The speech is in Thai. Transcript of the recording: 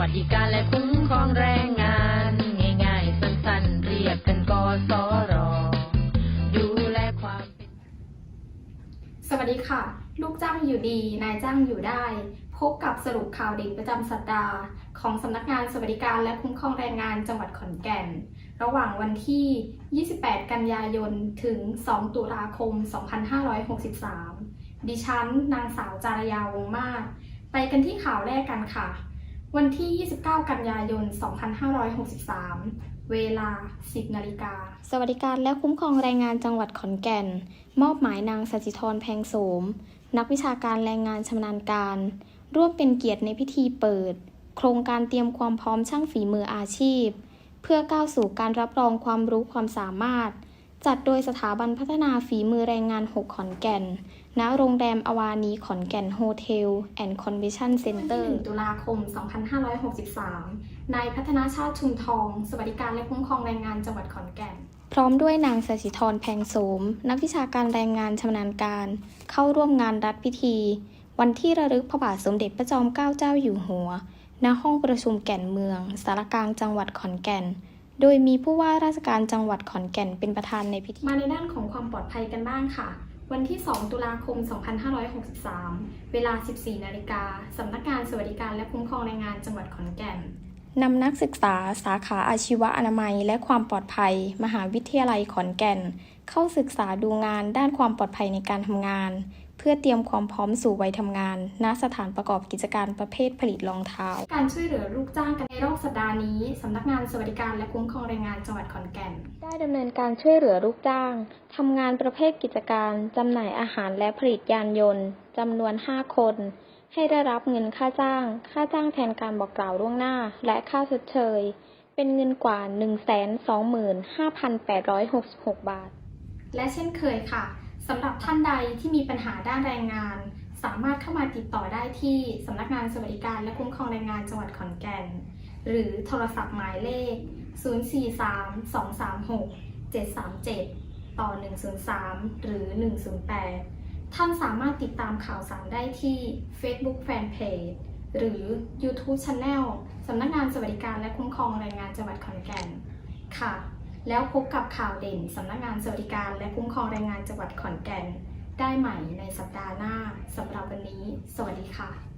วัสดิการและคุ้มครองแรงงาน ง่ายๆ สั้นๆ เรียกกันกสรดูแลความเป็นสวัสดีค่ะ ลูกจ้างอยู่ดี นายจ้างอยู่ได้ พบกับสรุปข่าวเด่นประจำสัปดาห์ ของสำนักงานสวัสดิการและคุ้มครองแรงงานจังหวัดขอนแก่น ระหว่างวันที่ 28 กันยายน ถึง 2 ตุลาคม 2563 ดิฉัน นางสาวจารยาวงมาก ไปกันที่ข่าวแรกกันค่ะ วันที่ 29 กันยายน 2563 เวลา 10 นาฬิกา สวัสดิการและคุ้มครองแรงงานจังหวัดขอนแก่น มอบหมายนางสจิธรแพงโสม นักวิชาการแรงงานชำนาญการ ร่วมเป็นเกียรติในพิธีเปิด โครงการเตรียมความพร้อมช่างฝีมืออาชีพ เพื่อก้าวสู่การรับรองความรู้ความสามารถ จัดโดยสถาบันพัฒนาฝีมือแรงงาน 6 ขอนแก่น ณ โรงแรมอวานีขอนแก่นโฮเทลแอนด์คอนเวนชั่นเซ็นเตอร์ตุลาคม 2563 นายพัฒนาชาติชุมทอง สวัสดิการและคุ้มครองแรงงานจังหวัดขอนแก่น พร้อมด้วยนางสศิธรแพงโสม นักวิชาการแรงงานชำนาญการ เข้าร่วมงานรัฐพิธี วันที่ระลึกพระบาทสมเด็จพระจอมเกล้าเจ้าอยู่หัว ณ ห้องประชุมแก่นเมือง สารกลางจังหวัดขอนแก่น โดยมีผู้ว่าราชการจังหวัดขอนแก่นเป็นประธานในพิธี มาในด้านของความปลอดภัยกันบ้างค่ะ วันที่ 2 ตุลาคม 2563 เวลา 14 นาฬิกาสำนักงานสวัสดิการและคุ้มครองแรงงานจังหวัดขอนแก่น นำนักศึกษาสาขาอาชีวะอนามัย และความปลอดภัย มหาวิทยาลัยขอนแก่น เข้าศึกษาดูงานด้านความปลอดภัยในการทำงาน เพื่อเตรียมความพร้อมสู่วัยทำงาน ณ สถานประกอบกิจการประเภทผลิตรองเท้า การช่วยเหลือลูกจ้างกันในรอบสัปดาห์นี้สำนักงานสวัสดิการและคุ้มครองแรงงานจังหวัดขอนแก่น ได้ดำเนินการช่วยเหลือลูกจ้างทำงานประเภทกิจการจำหน่ายอาหารและผลิตยานยนต์จำนวน 5 คน ให้ได้รับเงินค่าจ้าง ค่าจ้างแทนการบอกกล่าวล่วงหน้า และค่าชดเชย เป็นเงินกว่า 125,866 บาท และเช่นเคยค่ะสำหรับท่านใดที่มีปัญหาด้านแรงงาน สามารถเข้ามาติดต่อได้ที่สำนักงานสวัสดิการและคุ้มครองแรงงานจังหวัดขอนแก่น หรือโทรศัพท์หมายเลข 043-236-737 ต่อ 103 หรือ 108 ท่านสามารถติดตามข่าวสารได้ที่ Facebook Fanpage หรือ YouTube Channel สำนักงานสวัสดิการและคุ้มครองแรงงานจังหวัดขอนแก่น ค่ะ แล้วพบกับข่าวเด่นสำนักงานสวัสดิการและคุ้มครองแรงงานจังหวัดขอนแก่น ได้ใหม่ในสัปดาห์หน้าสำหรับวันนี้ สวัสดีค่ะ